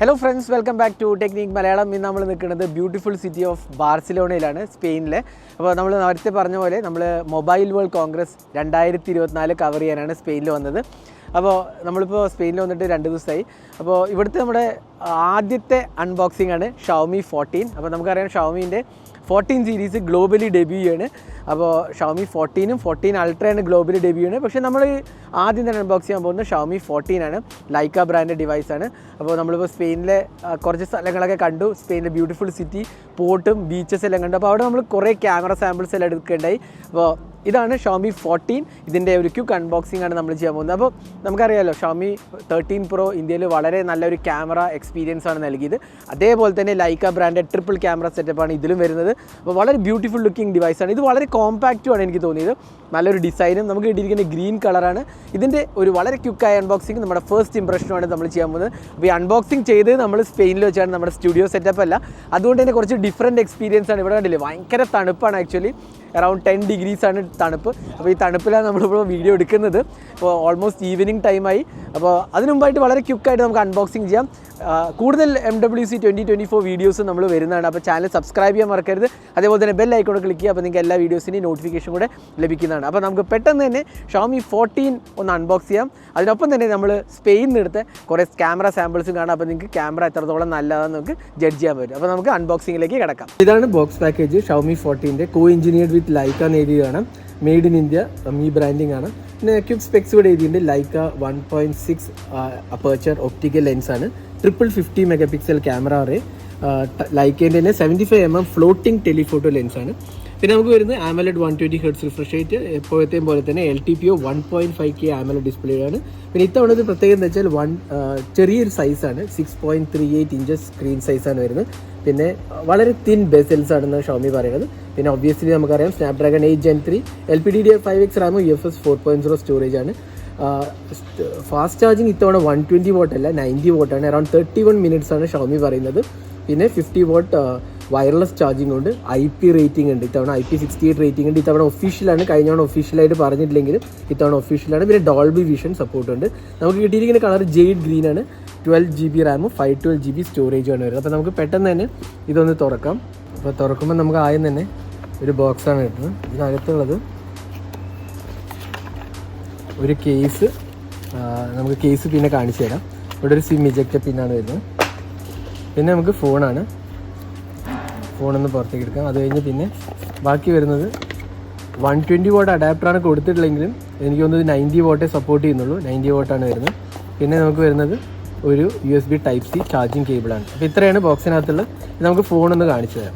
Hello friends welcome back to technic Malayalam ഇന്ന് നമ്മൾ നിൽക്കുന്നത് ബ്യൂട്ടിഫുൾ സിറ്റി ഓഫ് ബാർസിലോണയിലാണ് സ്പെയിനിലെ. അപ്പോൾ നമ്മൾ നേരത്തെ പറഞ്ഞ പോലെ നമ്മൾ മൊബൈൽ വേൾഡ് കോൺഗ്രസ് രണ്ടായിരത്തി ഇരുപത്തിനാല് കവർ ചെയ്യാനാണ് സ്പെയിനിൽ വന്നത്. അപ്പോൾ നമ്മളിപ്പോൾ സ്പെയിനിൽ വന്നിട്ട് രണ്ട് ദിവസമായി. അപ്പോൾ ഇവിടുത്തെ നമ്മുടെ ആദ്യത്തെ അൺബോക്സിംഗ് ആണ് ഷൗമി ഫോർട്ടീൻ അപ്പോൾ നമുക്കറിയാം ഷവമീന്റെ ഫോർട്ടീൻ സീരീസ് ഗ്ലോബലി ഡെബ്യൂ ചെയ്യാണ്. അപ്പോൾ ഷവമി ഫോർട്ടീനും ഫോർട്ടീൻ അൾട്രയാണ് ഗ്ലോബലി ഡെബ്യൂ ചെയ്യുന്നത് പക്ഷേ നമ്മൾ ആദ്യം തന്നെ അൺബോക്സ് ചെയ്യാൻ പോകുന്നത് ഷവമി ഫോർട്ടീൻ ആണ്. ലൈക്ക ബ്രാൻഡ് ഡിവൈസ് ആണ്. അപ്പോൾ നമ്മളിപ്പോൾ സ്പെയിനിലെ കുറച്ച് സ്ഥലങ്ങളൊക്കെ കണ്ടു. സ്പെയിനിലെ ബ്യൂട്ടിഫുൾ സിറ്റി പോർട്ടും ബീച്ചസ് എല്ലാം കണ്ടു. അപ്പോൾ അവിടെ നമ്മൾ കുറേ ക്യാമറ സാമ്പിൾസ് എല്ലാം എടുക്കേണ്ടായി. അപ്പോൾ ഇതാണ് ഷോമി ഫോർട്ടീൻ ഇതിന്റെ ഒരു ക്യൂക്ക് അൺബോക്സിംഗ് ആണ് നമ്മൾ ചെയ്യാൻ പോകുന്നത്. അപ്പോൾ നമുക്കറിയാമല്ലോ ഷോമി തേർട്ടീൻ പ്രോ ഇന്ത്യയിൽ വളരെ നല്ലൊരു ക്യാമറ എക്സ്പീരിയൻസ് ആണ് നൽകിയത്. അതേപോലെ തന്നെ ലൈക്ക ബ്രാൻഡ് ട്രിപ്പിൾ ക്യാമറ സെറ്റപ്പാണ് ഇതിലും വരുന്നത്. അപ്പോൾ വളരെ ബ്യൂട്ടിഫുൾ ലുക്കിംഗ് ഡിവൈസ് ആണ്. ഇത് വളരെ കോമ്പാക്റ്റും ആണ് എനിക്ക് തോന്നിയത്. നല്ലൊരു ഡിസൈനും നമുക്ക് കിട്ടിയിരിക്കുന്ന ഗ്രീൻ കളറാണ് ഇതിന്റെ ഒരു വളരെ ക്യുക്കായ അൺബോക്സിംഗ് നമ്മുടെ ഫസ്റ്റ് ഇംപ്രഷനുമാണ് നമ്മൾ ചെയ്യാൻ പോകുന്നത്. അപ്പോൾ ഈ അൺബോക്സിംഗ് ചെയ്ത് നമ്മൾ സ്പെയിനിൽ വെച്ചാണ് നമ്മുടെ സ്റ്റുഡിയോ സെറ്റപ്പ് അല്ല. അതുകൊണ്ട് തന്നെ കുറച്ച് ഡിഫറെന്റ് എക്സ്പീരിയൻസ് ആണ്. ഇവിടെ കണ്ടില്ലേ ഭയങ്കര തണുപ്പാണ് ആക്ച്വലി അറൗണ്ട് ടെൻ ഡിഗ്രീസാണ് തണുപ്പ്. അപ്പോൾ ഈ തണുപ്പിലാണ് നമ്മളിപ്പോൾ വീഡിയോ എടുക്കുന്നത്. അപ്പോൾ ഓൾമോസ്റ്റ് ഈവനിങ് ടൈമായി അപ്പോൾ അതിനുമുമ്പായിട്ട് വളരെ ക്യുക്കായിട്ട് നമുക്ക് അൺബോക്സിങ് ചെയ്യാം. കൂടുതൽ M W C twenty twenty four videos നമ്മൾ വരുന്നതാണ്. അപ്പോൾ ചാനൽ സബ്സ്ക്രൈബ് ചെയ്യാൻ മറക്കരുത്. അതേപോലെ തന്നെ ബെൽ ഐക്കോൺ ക്ലിക്ക് ചെയ്യുക അപ്പോൾ നിങ്ങൾക്ക് എല്ലാ വീഡിയോസിന്റെയും നോട്ടിഫിക്കേഷൻ കൂടെ ലഭിക്കുന്നതാണ്. അപ്പോൾ നമുക്ക് പെട്ടെന്ന് തന്നെ ഷോമി ഫോർട്ടീൻ ഒന്ന് അൺബോക്സ് ചെയ്യാം. അതിനൊപ്പം തന്നെ നമ്മൾ സ്പെയിനിൽ നിന്ന് കുറേ ക്യാമറ സാമ്പിൾസും കാണാം. അപ്പോൾ നിങ്ങൾക്ക് ക്യാമറ എത്രത്തോളം നല്ലതാണെന്ന് നമുക്ക് ജഡ്ജ് ചെയ്യാൻ പറ്റും. അപ്പോൾ നമുക്ക് അൺബോക്സിങ്ങിലേക്ക് കിടക്കാം. ഇതാണ് ബോക്സ് പാക്കേജ് ഷൗമി ഫോർട്ടീന്റെ കോ എഞ്ചിനീയർഡ് വിത്ത് ലൈക്ക എന്ന് എഴുതി കാണാം made in India Mi branding ആണ്. പിന്നെ ക്യൂബ് സ്പെക്സ് ഇവിടെ എഴുതിയിട്ടുണ്ട്. Leica one point six aperture optical lens ആണ്. Triple fifty mega pixel camera ray ലൈക്കേന്റെ തന്നെ seventy five M M floating telephoto ലെൻസാണ് പിന്നെ നമുക്ക് വരുന്നത് AMOLED one twenty hertz refresh rate എപ്പോഴത്തെയും പോലെ തന്നെ L T P O one point five K AMOLED display ആണ്. പിന്നെ ഇത്തവണ ഇത് പ്രത്യേകത എന്ന് വെച്ചാൽ വൺ ചെറിയൊരു സൈസാണ് six point three eight inches screen സൈസാണ് വരുന്നത്. പിന്നെ വളരെ തിൻ ബെസൽസ് ആണെന്ന് ഷോമി പറയുന്നത്. പിന്നെ ഒബ്വിയസ്ലി നമുക്കറിയാം Snapdragon eight gen three L P D D five X റാമും U F S four point zero storage ആണ്. ഫാസ്റ്റ് ചാർജിങ് ഇത്തവണ വൺ ട്വന്റി വോട്ട് അല്ല നയന്റി വോട്ടാണ് അറൗണ്ട് തേർട്ടി വൺ മിനിറ്റ്സ് ആണ് ഷോമി പറയുന്നത്. പിന്നെ ഫിഫ്റ്റി വോട്ട് വയർലെസ് ചാർജിങ് ഉണ്ട്. I P rating ഉണ്ട്. ഇത്തവണ I P sixty eight rating ഉണ്ട്. ഇത്തവണ ഒഫീഷ്യലാണ് കഴിഞ്ഞ തവണ ഒഫീഷ്യലായിട്ട് പറഞ്ഞിട്ടില്ലെങ്കിലും ഇത്തവണ ഒഫീഷ്യലാണ് പിന്നെ ഡോൾബി വിഷൻ സപ്പോർട്ട് ഉണ്ട്. നമുക്ക് കിട്ടിയിരിക്കുന്ന കളർ ജെയ്ഡ് ഗ്രീൻ ആണ്. ട്വൽവ് ജി ബി റാമും ഫൈവ് ട്വൽവ് ജി ബി സ്റ്റോറേജും ആണ് വരുന്നത്. അപ്പോൾ നമുക്ക് പെട്ടെന്ന് തന്നെ ഇതൊന്ന് തുറക്കാം. അപ്പോൾ തുറക്കുമ്പോൾ നമുക്ക് ആദ്യം തന്നെ ഒരു ബോക്സാണ് കിട്ടുന്നത് ഇതിനകത്തുള്ളത് ഒരു കേസ് നമുക്ക് കേസ് പിന്നെ കാണിച്ചു തരാം. ഇവിടെ ഒരു സിം ഇജക്റ്റ് പിന്നാണ് വരുന്നത്. പിന്നെ നമുക്ക് ഫോണാണ് ഫോണൊന്ന് പുറത്തേക്ക് എടുക്കാം. അത് കഴിഞ്ഞ് പിന്നെ ബാക്കി വരുന്നത് വൺ ട്വന്റി വോട്ട് അഡാപ്റ്ററാണ് കൊടുത്തിട്ടില്ലെങ്കിലും എനിക്ക് തോന്നുന്നത് നയന്റി വോട്ടേ സപ്പോർട്ട് ചെയ്യുന്നുള്ളൂ. നയന്റി വോട്ടാണ് വരുന്നത്. പിന്നെ നമുക്ക് വരുന്നത് ഒരു U S B type C charging കേബിളാണ് അപ്പോൾ ഇത്രയാണ് ബോക്സിനകത്തുള്ളത് നമുക്ക് ഫോണൊന്ന് കാണിച്ചു തരാം.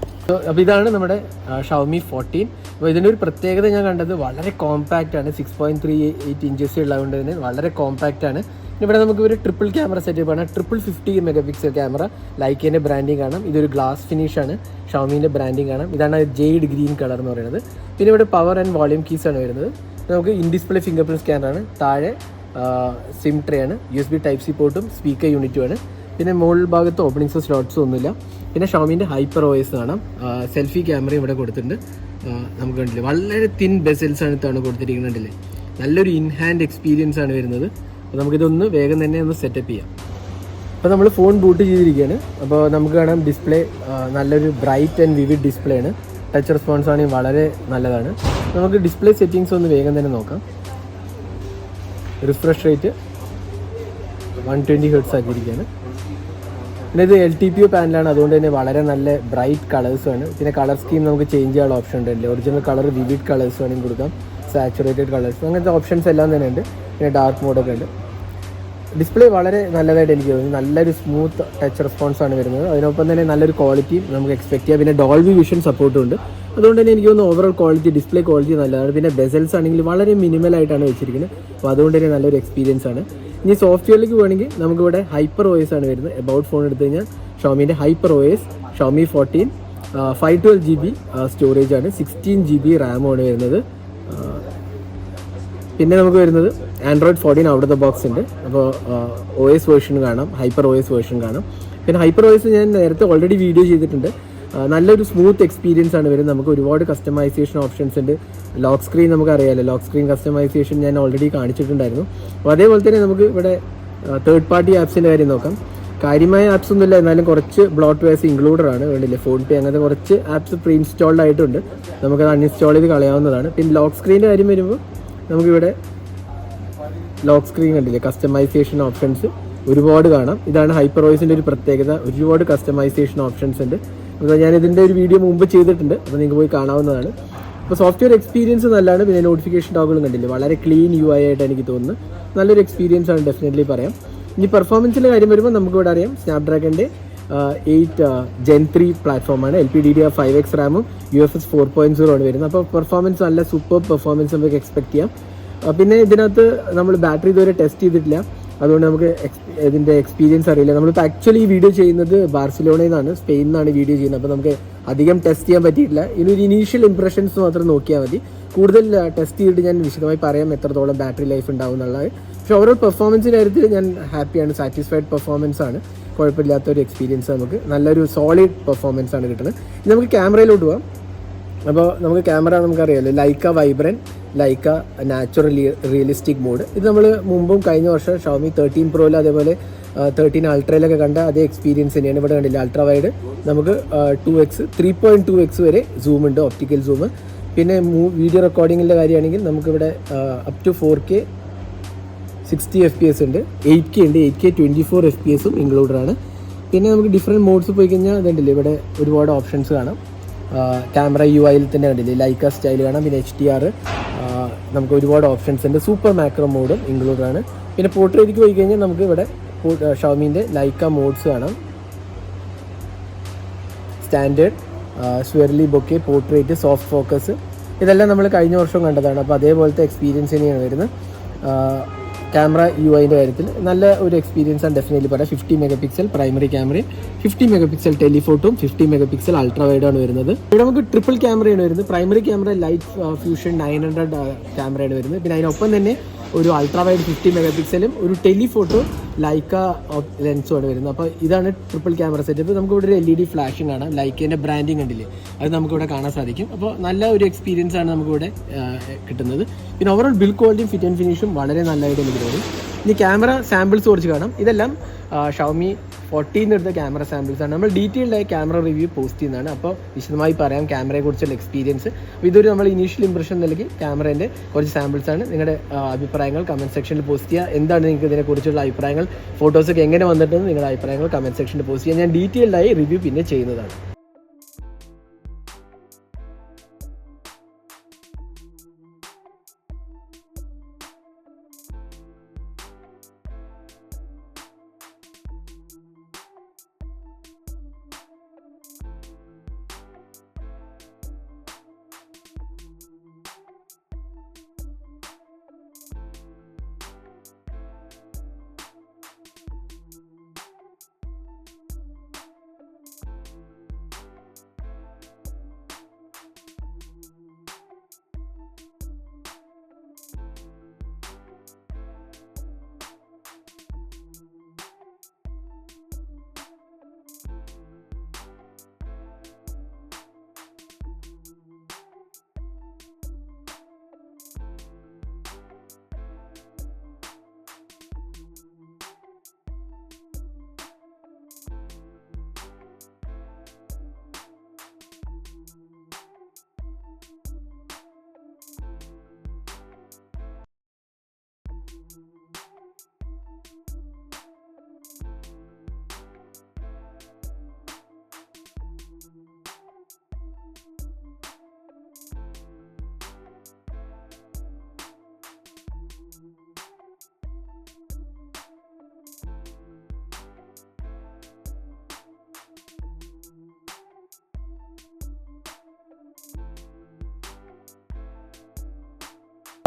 അപ്പോൾ ഇതാണ് നമ്മുടെ ഷവമി ഫോർട്ടീൻ അപ്പോൾ ഇതിന്റെ ഒരു പ്രത്യേകത ഞാൻ കണ്ടത് വളരെ കോമ്പാക്റ്റ് ആണ്. Six point three eight inches ഉള്ളതുകൊണ്ട് തന്നെ വളരെ കോമ്പാക്റ്റ് ആണ്. ഇവിടെ നമുക്ക് ഒരു ട്രിപ്പിൾ ക്യാമറ സെറ്റപ്പ് ആണ്. Triple fifty mega pixel camera ലൈക്കേന്റെ branding കാണാം. ഇതൊരു ഗ്ലാസ് ഫിനിഷ് ആണ്. ഷവമീന്റെ ബ്രാൻഡിങ് കാണാം. ഇതാണ് ജെയ്ഡ് ഗ്രീൻ കളർ എന്ന് പറയുന്നത്. പിന്നെ ഇവിടെ പവർ ആൻഡ് വോളിയം കീസ് ആണ് വരുന്നത്. നമുക്ക് ഇൻ ഡിസ്പ്ലേ ഫിംഗർ പ്രിന്റ് സ്കാനറാണ് താഴെ സിം ട്രേ ആണ്. U S B type C പോർട്ടും speaker യൂണിറ്റും ആണ്. പിന്നെ മുകൾ ഭാഗത്ത് ഓപ്പണിങ്സ് സ്ലോട്ട്സും ഒന്നുമില്ല. പിന്നെ ഷോമിന്റെ ഹൈപ്പർ ഓയസ് കാണാം സെൽഫി ക്യാമറ ഇവിടെ കൊടുത്തിട്ടുണ്ട്. നമുക്ക് കണ്ടില്ലേ? വളരെ തിൻ ബെസൽസ് ആണ് ഇത്തവണ കൊടുത്തിരിക്കുന്നുണ്ടല്ലേ? നല്ലൊരു ഇൻ ഹാൻഡ് എക്സ്പീരിയൻസ് ആണ് വരുന്നത്. അപ്പോൾ നമുക്കിതൊന്ന് വേഗം തന്നെ ഒന്ന് സെറ്റപ്പ് ചെയ്യാം. അപ്പോൾ നമ്മൾ ഫോൺ ബൂട്ട് ചെയ്തിരിക്കുകയാണ്. അപ്പോൾ നമുക്ക് കാണാം ഡിസ്പ്ലേ നല്ലൊരു ബ്രൈറ്റ് ആൻഡ് വിവിഡ് ഡിസ്പ്ലേ ആണ്. ടച്ച് റെസ്പോൺസ് ആണെങ്കിൽ വളരെ നല്ലതാണ്. നമുക്ക് ഡിസ്പ്ലേ സെറ്റിങ്സ് ഒന്ന് വേഗം തന്നെ നോക്കാം. Refresh rate one twenty hertz ആക്കിയിരിക്കുകയാണ്. പിന്നെ ഇത് എൽ ടി പി ഒ പാനലാണ് അതുകൊണ്ട് തന്നെ വളരെ നല്ല ബ്രൈറ്റ് കളേഴ്സാണ് പിന്നെ കളർ സ്കീം നമുക്ക് ചേഞ്ച് ചെയ്യാനുള്ള ഓപ്ഷൻ ഉണ്ട്. ഒറിജിനൽ കളർ വിവിഡ് കളേഴ്സ് വേണമെങ്കിൽ കൊടുക്കാം. സാച്ചുറേറ്റഡ് കളേഴ്സ് അങ്ങനത്തെ ഓപ്ഷൻസ് എല്ലാം തന്നെ ഉണ്ട്. പിന്നെ ഡാർക്ക് മോഡൊക്കെ ഉണ്ട്. ഡിസ്പ്ലേ വളരെ നല്ലതായിട്ട് എനിക്ക് തോന്നി നല്ലൊരു സ്മൂത്ത് ടച്ച് റെസ്പോൺസ് ആണ് വരുന്നത്. അതിനൊപ്പം തന്നെ നല്ലൊരു ക്വാളിറ്റിയും നമുക്ക് എക്സ്പെക്ട് ചെയ്യാം. പിന്നെ ഡോൾബി വിഷൻ സപ്പോർട്ടും ഉണ്ട്. അതുകൊണ്ട് തന്നെ എനിക്ക് തോന്നുന്നു ഓവറോൾ ക്വാളിറ്റി ഡിസ്പ്ലേ ക്വാളിറ്റി നല്ലതാണ്. പിന്നെ ബെസൽസ് ആണെങ്കിൽ വളരെ മിനിമൽ ആയിട്ടാണ് വെച്ചിരിക്കുന്നത്. അപ്പോൾ അതുകൊണ്ട് തന്നെ നല്ലൊരു എക്സ്പീരിയൻസ് ആണ്. ഇനി സോഫ്റ്റ്വെയറിലേക്ക് വേണമെങ്കിൽ നമുക്കിവിടെ ഹൈപ്പർ എസ് ആണ് വരുന്നത്. എബൌട്ട് ഫോൺ എടുത്തു കഴിഞ്ഞാൽ ഷോമീന്റെ hyper S Xiaomi fourteen five twelve G B storage ആണ്. സിക്സ്റ്റീൻ ജി ബി റാമാണ് വരുന്നത്. പിന്നെ നമുക്ക് വരുന്നത് Android fourteen out of the box ഉണ്ട്. അപ്പോൾ ഒ എസ് വേർഷൻ കാണാം ഹൈപ്പർ ഒ എസ് വേർഷൻ കാണാം. പിന്നെ ഹൈപ്പർ ഒ എസ് ഞാൻ നേരത്തെ ഓൾറെഡി വീഡിയോ ചെയ്തിട്ടുണ്ട്. നല്ലൊരു സ്മൂത്ത് എക്സ്പീരിയൻസ് ആണ് വരുന്നത്. നമുക്ക് ഒരുപാട് കസ്റ്റമൈസേഷൻ ഓപ്ഷൻസ് ഉണ്ട്. ലോക്ക് സ്ക്രീൻ നമുക്ക് അറിയാമല്ലോ ലോക്ക് സ്ക്രീൻ കസ്റ്റമൈസേഷൻ ഞാൻ ഓൾറെഡി കാണിച്ചിട്ടുണ്ടായിരുന്നു. അപ്പോൾ അതേപോലെ തന്നെ നമുക്ക് ഇവിടെ തേർഡ് പാർട്ടി ആപ്സിന്റെ കാര്യം നോക്കാം. കാര്യമായ ആപ്സ് ഒന്നുമില്ല. എന്നാലും കുറച്ച് ബ്ലോട്ട് വേഴ്സ് ഇൻക്ലൂഡഡ് ആണ്. വേണ്ടില്ലേ ഫോൺ പേ അങ്ങനത്തെ കുറച്ച് ആപ്സ് പ്രീ ഇൻസ്റ്റാൾഡ് ആയിട്ടുണ്ട്. നമുക്കത് അൺഇൻസ്റ്റാൾ ചെയ്ത് കളയാവുന്നതാണ്. പിന്നെ ലോക്ക് സ്ക്രീനിന്റെ കാര്യം വരുമ്പോൾ നമുക്കിവിടെ ലോക്ക് സ്ക്രീൻ കണ്ടില്ലേ? കസ്റ്റമൈസേഷൻ ഓപ്ഷൻസ് ഒരുപാട് കാണാം. ഇതാണ് ഹൈപ്പർ വോയിസിന്റെ ഒരു പ്രത്യേകത. ഒരുപാട് കസ്റ്റമൈസേഷൻ ഓപ്ഷൻസ് ഉണ്ട്. അപ്പോൾ ഞാൻ ഇതിന്റെ ഒരു വീഡിയോ മുമ്പ് ചെയ്തിട്ടുണ്ട്. അപ്പോൾ നിങ്ങൾക്ക് പോയി കാണാവുന്നതാണ്. അപ്പോൾ സോഫ്റ്റ്വെയർ എക്സ്പീരിയൻസ് നല്ലതാണ്. പിന്നെ നോട്ടിഫിക്കേഷൻ ടോഗിളും കണ്ടില്ലേ? വളരെ ക്ലീൻ യു ഐ ആയിട്ട് എനിക്ക് തോന്നുന്നു. നല്ലൊരു എക്സ്പീരിയൻസ് ആണ് ഡെഫിനറ്റ്ലി പറയാം. ഇനി പെർഫോമൻസിന്റെ കാര്യം വരുമ്പോൾ നമുക്കിവിടെ അറിയാം. സ്നാപ്ഡ്രാഗന്റെ എയ്റ്റ് ജെൻ ത്രീ പ്ലാറ്റ്ഫോമാണ് L P D D five X റാമും U F S four point zero ആണ് വരുന്നത്. അപ്പോൾ പെർഫോമൻസ് നല്ല സൂപ്പർ പെർഫോമൻസ് നമുക്ക് എക്സ്പെക്ട് ചെയ്യാം. പിന്നെ ഇതിനകത്ത് നമ്മൾ ബാറ്ററി ഇതുവരെ ടെസ്റ്റ് ചെയ്തിട്ടില്ല. അതുകൊണ്ട് നമുക്ക് ഇതിന്റെ എക്സ്പീരിയൻസ് അറിയില്ല. നമ്മളിപ്പോൾ ആക്ച്വലി ഈ വീഡിയോ ചെയ്യുന്നത് ബാർസിലോണയിൽ നിന്നാണ് സ്പെയിനിൽ നിന്നാണ് വീഡിയോ ചെയ്യുന്നത്. അപ്പോൾ നമുക്ക് അധികം ടെസ്റ്റ് ചെയ്യാൻ പറ്റിയിട്ടില്ല. ഇനി ഇനീഷ്യൽ ഇംപ്രഷൻസ് മാത്രം നോക്കിയാൽ മതി. കൂടുതൽ ടെസ്റ്റ് ചെയ്തിട്ട് ഞാൻ വിശദമായി പറയാം എത്രത്തോളം ബാറ്ററി ലൈഫ് ഉണ്ടാവും എന്നുള്ളത്. പക്ഷേ ഓരോ പെർഫോമൻസിന്റെ കാര്യത്തിൽ ഞാൻ ഹാപ്പിയാണ് സാറ്റിസ്ഫൈഡ് പെർഫോമൻസ് ആണ്. കുഴപ്പമില്ലാത്ത ഒരു എക്സ്പീരിയൻസ് നമുക്ക്. നല്ലൊരു സോളിഡ് പെർഫോമൻസ് ആണ് കിട്ടുന്നത്. നമുക്ക് ക്യാമറയിലോട്ട് പോവാം. അപ്പോൾ നമുക്ക് ക്യാമറ നമുക്കറിയാമല്ലോ Leica vibrant Leica natural realistic mode ഇത് നമ്മൾ മുമ്പും കഴിഞ്ഞ വർഷം ഷോമി തേർട്ടീൻ പ്രോയിൽ അതേപോലെ തേർട്ടീൻ അൾട്രയിലൊക്കെ കണ്ട അതേ എക്സ്പീരിയൻസ് തന്നെയാണ് ഇവിടെ കണ്ടില്ല? അൾട്രാ വൈഡ് നമുക്ക് two X three point two X വരെ സൂം ഉണ്ട് ഒപ്റ്റിക്കൽ സൂം പിന്നെ വീഡിയോ റെക്കോർഡിങ്ങിന്റെ കാര്യമാണെങ്കിൽ നമുക്കിവിടെ up to four K sixty F P S ഉണ്ട്. എയ്റ്റ് കെ ഉണ്ട്. Eight K twenty four F P എസും ഇൻക്ലൂഡഡ് ആണ്. പിന്നെ നമുക്ക് ഡിഫറെന്റ് മോഡ്സ് പോയി കഴിഞ്ഞാൽ അതുണ്ടല്ലോ ഇവിടെ ഒരുപാട് ഓപ്ഷൻസ് കാണാം. ക്യാമറ യു ഐയിൽ തന്നെ കണ്ടില്ലേ? ലൈക്ക സ്റ്റൈൽ കാണാം പിന്നെ എച്ച് ഡി ആർ നമുക്ക് ഒരുപാട് ഓപ്ഷൻസ് ഉണ്ട്. സൂപ്പർ മാക്രോ മോഡും ഇൻക്ലൂഡഡ് ആണ്. പിന്നെ പോർട്രേറ്റിക്ക് പോയി കഴിഞ്ഞാൽ നമുക്ക് ഇവിടെ ഷോമീന്റെ ലൈക്ക മോഡ്സ് കാണാം. Standard swirly bokeh portrait soft focus ഇതെല്ലാം നമ്മൾ കഴിഞ്ഞ വർഷം കണ്ടതാണ്. അപ്പോൾ അതേപോലത്തെ എക്സ്പീരിയൻസ് തന്നെയാണ് വരുന്നത്. ക്യാമറ യു ഐന്റെ കാര്യത്തിൽ നല്ല ഒരു എക്സ്പീരിയൻസ് ആണ് ഡെഫിനറ്റ്ലി പറയാം. ഫിഫ്റ്റി മെഗാ പിക്സൽ പ്രൈമറി ക്യാമറയും ഫിഫ്റ്റി മെഗാ പിക്സൽ ടെലിഫോട്ടും ഫിഫ്റ്റി മെഗാ പിക്സൽ അൾട്രാ വരുന്നത്. ഇവിടെ നമുക്ക് ട്രിപ്പിൾ ക്യാമറയാണ് വരുന്നത്. Primary camera light fusion nine hundred ക്യാമറയാണ് വരുന്നത്. പിന്നെ അതിനൊപ്പം തന്നെ ഒരു അൾട്രാ വൈഡ് ഫിഫ്റ്റി മെഗാ പിക്സലും ഒരു ടെലിഫോട്ടോ ലൈക്ക ലെൻസുമാണ് വരുന്നത്. അപ്പോൾ ഇതാണ് ട്രിപ്പിൾ ക്യാമറ സെറ്റപ്പ് നമുക്ക് ഇവിടെ ഒരു എൽ ഇ ഡി ഫ്ലാഷിംഗ് കാണാം ലൈക്കേന്റെ ബ്രാൻഡിങ് കണ്ടില്ലേ? അത് നമുക്കിവിടെ കാണാൻ സാധിക്കും. അപ്പോൾ നല്ല ഒരു എക്സ്പീരിയൻസ് ആണ് നമുക്കിവിടെ കിട്ടുന്നത്. പിന്നെ ഓവറോൾ ബിൽ ക്വാളിറ്റിയും ഫിറ്റ് ആൻഡ് ഫിനിഷും വളരെ നല്ലതായിട്ട് എനിക്ക് തോന്നി. ഇനി ക്യാമറ സാമ്പിൾസ് കുറച്ച് കാണാം. ഇതെല്ലാം ഷൗമി ഫോർട്ടീന്ന് എടുത്ത ക്യാമറ സാമ്പിൾസ് ആണ്. നമ്മൾ ഡീറ്റെയിൽഡ് ആയി ക്യാമറ റിവ്യൂ പോസ്റ്റ് ചെയ്യുന്നതാണ്. അപ്പോൾ വിശദമായി പറയാം ക്യാമറയെ കുറിച്ചുള്ള എക്സ്പീരിയൻസ് ഇതൊരു നമ്മൾ ഇനീഷ്യൽ ഇംപ്രഷൻ നൽകി ക്യാമറേന്റെ കുറച്ച് സാമ്പിൾസ് ആണ്. നിങ്ങളുടെ അഭിപ്രായങ്ങൾ കമന്റ് സെക്ഷനിൽ പോസ്റ്റ് ചെയ്യുക. എന്താണ് നിങ്ങൾക്ക് ഇതിനെക്കുറിച്ചുള്ള അഭിപ്രായങ്ങൾ? ഫോട്ടോസൊക്കെ എങ്ങനെ വന്നിട്ടുണ്ടെന്ന് നിങ്ങളുടെ അഭിപ്രായങ്ങൾ കമന്റ് സെക്ഷനിൽ പോസ്റ്റ് ചെയ്യുക. ഞാൻ ഡീറ്റെയിൽഡായി റിവ്യൂ പിന്നെ ചെയ്യുന്നതാണ്.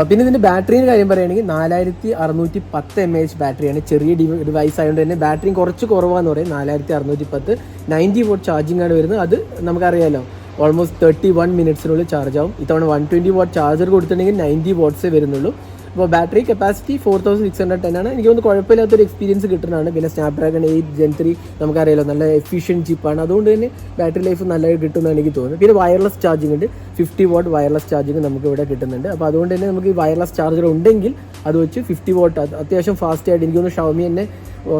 പിന്നെ ഇതിന്റെ ബാറ്ററിയുടെ കാര്യം പറയുകയാണെങ്കിൽ നാലായിരത്തി അറുന്നൂറ്റി പത്ത് എം എച്ച് ബാറ്ററിയാണ് ചെറിയ ഡിവൈസ് ആയതുകൊണ്ട് തന്നെ ബാറ്ററിയും കുറച്ച് കുറവാന്ന് പറയും. നാലായിരത്തി അറുന്നൂറ്റി പത്ത് നയന്റി വോട്ട് ചാർജിങ് ആണ് വരുന്നത്. അത് നമുക്കറിയാമല്ലോ ഓൾമോസ്റ്റ് തേർട്ടി വൺ മിനിറ്റ്സിനുള്ളിൽ ചാർജ് ആവും. ഇത്തവണ വൺ ട്വന്റി വാട്ട് ചാർജർ കൊടുത്തിട്ടുണ്ടെങ്കിൽ നയന്റി വാട്ട്സേ വരുന്നുള്ളൂ. അപ്പോൾ battery capacity four thousand six hundred ten ആണ്. എനിക്ക് തോന്നുന്നു കുഴപ്പമില്ലാത്തൊരു എക്സ്പീരിയൻസ് കിട്ടുന്നതാണ്. പിന്നെ സ്നാപ്ഡ്രാഗൺ എയ്റ്റ് ജെൻ ത്രീ നമുക്കറിയാലോ നല്ല എഫിഷ്യന്റ് ചിപ്പാണ് അതുകൊണ്ട് തന്നെ ബാറ്ററി ലൈഫ് നല്ലതായി കിട്ടുമെന്നാണ് എനിക്ക് തോന്നുന്നത്. പിന്നെ വയർലെസ് ചാർജിംഗ് ഉണ്ട്. ഫിഫ്റ്റി വാട്ട് വയർലെസ് ചാർജിങ് നമുക്ക് ഇവിടെ കിട്ടുന്നുണ്ട്. അപ്പോൾ അതുകൊണ്ട് തന്നെ നമുക്ക് ഈ വയർലെസ് ചാർജർ ഉണ്ടെങ്കിൽ അത് വെച്ച് ഫിഫ്റ്റി വാട്ട് അത്യാവശ്യം ഫാസ്റ്റ് ആയിട്ട് എനിക്ക് തോന്നുന്നു ഷവമി തന്നെ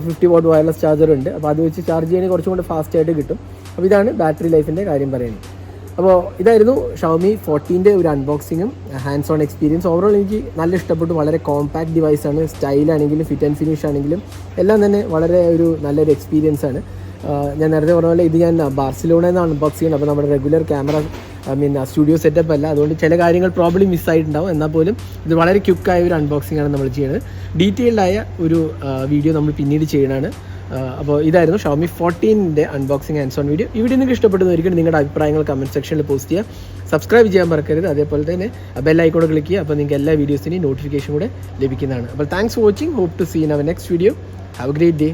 ഫിഫ്റ്റി വാട്ട് വയർലെസ് ചാർജർ ഉണ്ട്. അപ്പോൾ അത് വെച്ച് ചാർജ് ചെയ്യാൻ കുറച്ചും കൂടി ഫാസ്റ്റ് ആയിട്ട് കിട്ടും. അപ്പോൾ ഇതാണ് ബാറ്ററി ലൈഫിന്റെ കാര്യം പറയുന്നത്. അപ്പോൾ ഇതായിരുന്നു ഷവമി ഫോർട്ടീന്റെ ഒരു അൺബോക്സിങ്ങും ഹാൻഡ്സ് ഓൺ എക്സ്പീരിയൻസ് ഓവറോൾ എനിക്ക് നല്ല ഇഷ്ടപ്പെട്ടു. വളരെ കോമ്പാക്ട് ഡിവൈസാണ് സ്റ്റൈലാണെങ്കിലും ഫിറ്റ് ആൻഡ് ഫിനിഷ് ആണെങ്കിലും എല്ലാം തന്നെ വളരെ ഒരു നല്ലൊരു എക്സ്പീരിയൻസ് ആണ്. ഞാൻ നേരത്തെ പറഞ്ഞ പോലെ ഇത് ഞാൻ ബാർസിലോണയിൽ നിന്ന് അൺബോക്സ് ചെയ്യുന്നത് അപ്പോൾ നമ്മുടെ regular camera I mean studio setup അല്ല. അതുകൊണ്ട് ചില കാര്യങ്ങൾ പ്രോബ്ലം മിസ്സായിട്ടുണ്ടാവും എന്നാൽ പോലും ഇത് വളരെ ക്യുക്കായ ഒരു അൺബോക്സിംഗ് ആണ് നമ്മൾ ചെയ്യുന്നത്. ഡീറ്റെയിൽഡായ ഒരു വീഡിയോ നമ്മൾ പിന്നീട് ചെയ്യണതാണ്. അപ്പോൾ ഇതായിരുന്നു ഷോമി ഫോർട്ടീനിന്റെ അൺബോക്സിംഗ് ആൻഡ് സോൺ വീഡിയോ ഇവിടെ നിങ്ങൾക്ക് ഇഷ്ടപ്പെടുന്നതായിരിക്കും നിങ്ങളുടെ അഭിപ്രായങ്ങൾ കമന്റ് സെക്ഷനിൽ പോസ്റ്റ് ചെയ്യുക. സബ്സ്ക്രൈബ് ചെയ്യാൻ മറക്കരുത്. അതേപോലെ തന്നെ ബെൽ ഐക്കോൺ ക്ലിക്ക് ചെയ്യുക. അപ്പോൾ നിങ്ങൾക്ക് എല്ലാ വീഡിയോസിന്റെയും നോട്ടിഫിക്കേഷൻ കൂടെ ലഭിക്കുന്നതാണ്. അപ്പോൾ thanks for watching hope to seen our next video have a great day